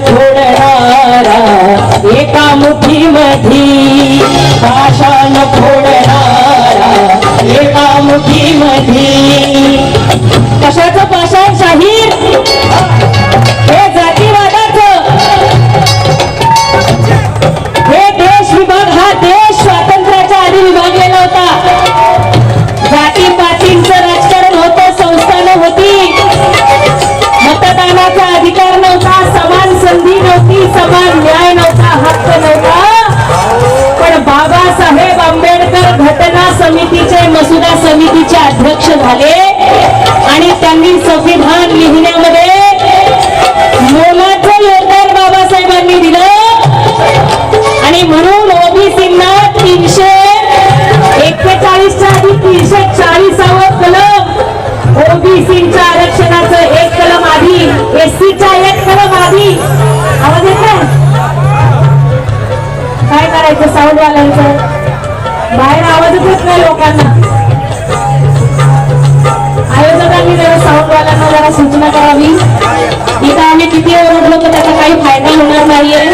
फोडणारा एका मुठी मधी पाषाण फोडणारा एका मुठी मधी कशाचं मसुदा समितीचे अध्यक्ष झाले. आणि त्यांनी संविधान लिहिण्यामध्ये मोलाचं योगदान बाबासाहेबांनी दिलं. आणि म्हणून ओबीसींना तीनशे एक्केचाळीसच्या आधी तीनशे चाळीसावं कलम ओबीसीच्या आरक्षणाचं एक कलम आधी एससीचा एक कलम आधी. आवाज येत काय करायचं? साऊंड वाल्यांचं बाहेर आवाजच येत नाही लोकांना. आयोजकांनी जरा साऊंडवाल्यांना जरा सूचना करावी. इथं आम्ही किती ओरडलो तर त्याचा काही फायदा होणार नाहीये.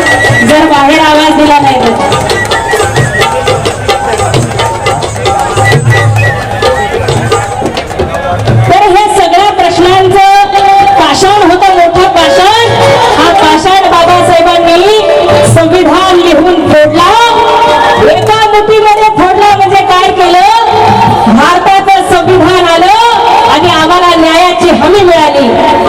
Xe.